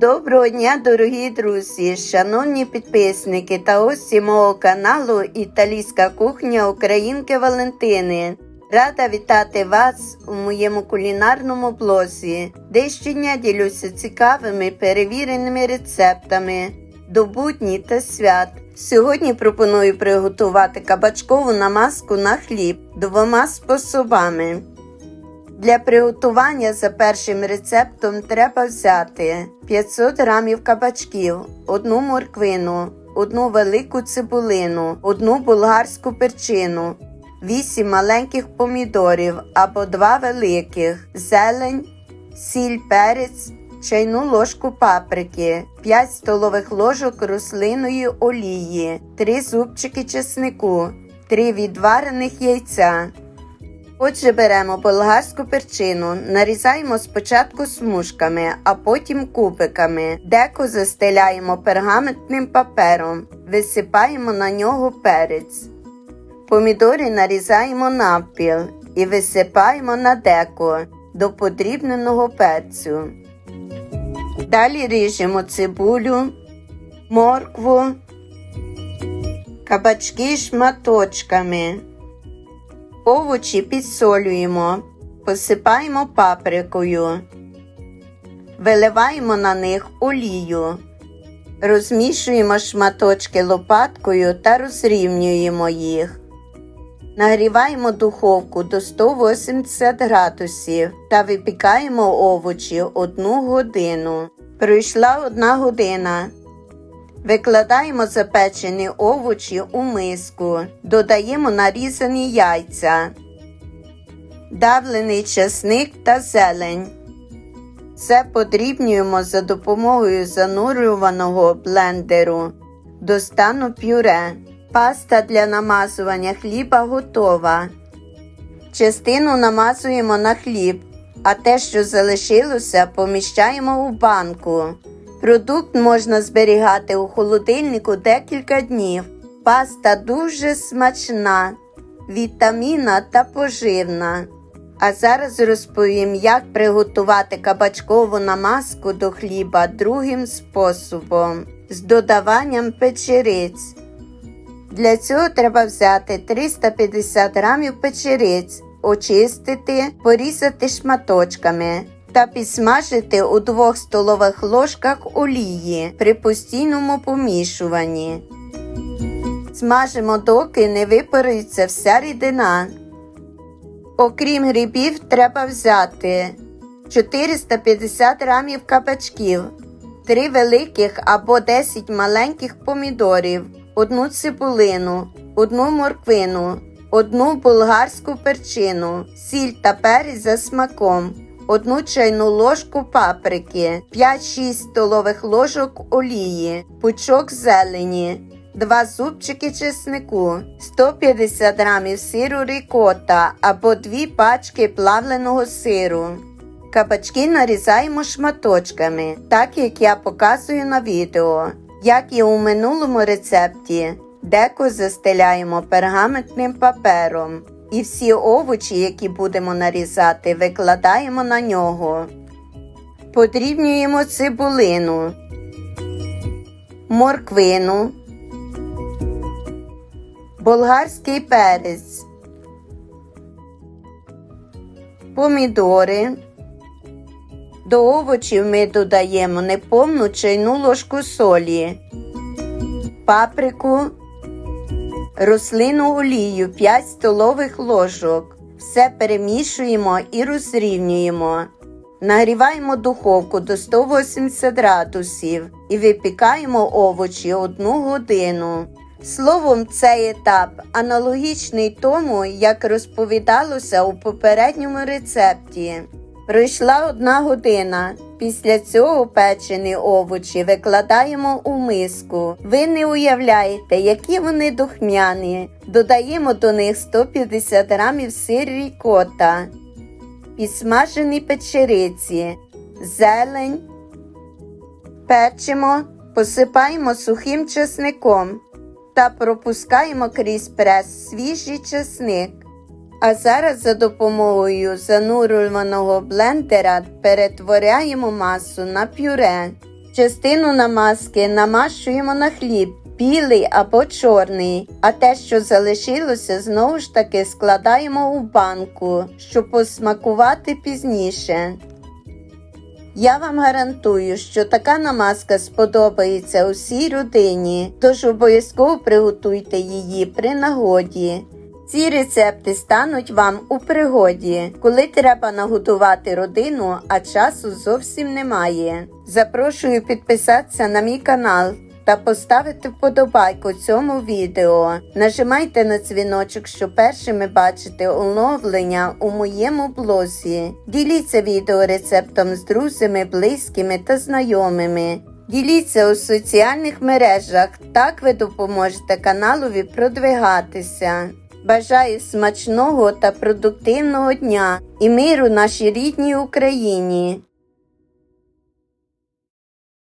Доброго дня, дорогі друзі, шановні підписники та гості мого каналу Італійська кухня Українки Валентини. Рада вітати вас у моєму кулінарному блозі, де щодня ділюся цікавими перевіреними рецептами до будні та свят. Сьогодні пропоную приготувати кабачкову намазку на хліб двома способами. Для приготування за першим рецептом треба взяти 500 грамів кабачків, одну морквину, одну велику цибулину, одну болгарську перчину, 8 маленьких помідорів або 2 великих, зелень, сіль, перець, чайну ложку паприки, 5 столових ложок рослинної олії, 3 зубчики чеснику, 3 відварених яйця. Отже, беремо болгарську перчину, нарізаємо спочатку смужками, а потім кубиками. Деко застеляємо пергаментним папером, висипаємо на нього перець. Помідори нарізаємо навпіл і висипаємо на деко до подрібненого перцю. Далі ріжемо цибулю, моркву, кабачки шматочками. Овочі підсолюємо, посипаємо паприкою, виливаємо на них олію, розмішуємо шматочки лопаткою та розрівнюємо їх. Нагріваємо духовку до 180 градусів та випікаємо овочі 1 годину. Пройшла 1 година. Викладаємо запечені овочі у миску, додаємо нарізані яйця, давлений часник та зелень. Все подрібнюємо за допомогою занурюваного блендеру до стану пюре. Паста для намазування хліба готова. Частину намазуємо на хліб, а те, що залишилося, поміщаємо у банку. Продукт можна зберігати у холодильнику декілька днів. Паста дуже смачна, вітамінна та поживна. А зараз розповім, як приготувати кабачкову намазку до хліба другим способом з додаванням печериць. Для цього треба взяти 350 грамів печериць, очистити, порізати шматочками та підсмажити у 2 столових ложках олії при постійному помішуванні. Смажимо, доки не випарується вся рідина. Окрім грибів, треба взяти 450 грамів кабачків, 3 великих або 10 маленьких помідорів, одну цибулину, одну морквину, одну болгарську перчину, сіль та перець за смаком, одну чайну ложку паприки, 5-6 столових ложок олії, пучок зелені. 2 зубчики чеснику, 150 грамів сиру рікота або 2 пачки плавленого сиру. Кабачки нарізаємо шматочками, так як я показую на відео. Як і у минулому рецепті, деко застеляємо пергаментним папером. І всі овочі, які будемо нарізати, викладаємо на нього. Подрібнюємо цибулину, морквину, болгарський перець, помідори. До овочів ми додаємо неповну чайну ложку солі, паприку, рослинну олію 5 столових ложок. Все перемішуємо і розрівнюємо. Нагріваємо духовку до 180 градусів і випікаємо овочі 1 годину. Словом, цей етап аналогічний тому, як розповідалося у попередньому рецепті. Пройшла одна година. Після цього печені овочі викладаємо у миску. Ви не уявляєте, які вони духмяні. Додаємо до них 150 грамів сир рікота, підсмажені печериці, зелень, печимо, посипаємо сухим чесником та пропускаємо крізь прес свіжий чесник. А зараз за допомогою занурюваного блендера перетворяємо масу на пюре. Частину намазки намащуємо на хліб, білий або чорний, а те, що залишилося, знову ж таки складаємо у банку, щоб посмакувати пізніше. Я вам гарантую, що така намазка сподобається усій родині, тож обов'язково приготуйте її при нагоді. Ці рецепти стануть вам у пригоді, коли треба наготувати родину, а часу зовсім немає. Запрошую підписатися на мій канал та поставити вподобайку цьому відео. Нажимайте на дзвіночок, щоб першими бачити оновлення у моєму блозі. Діліться відео рецептом з друзями, близькими та знайомими. Діліться у соціальних мережах, так ви допоможете каналові продвигатися. Бажаю смачного та продуктивного дня і миру нашій рідній Україні.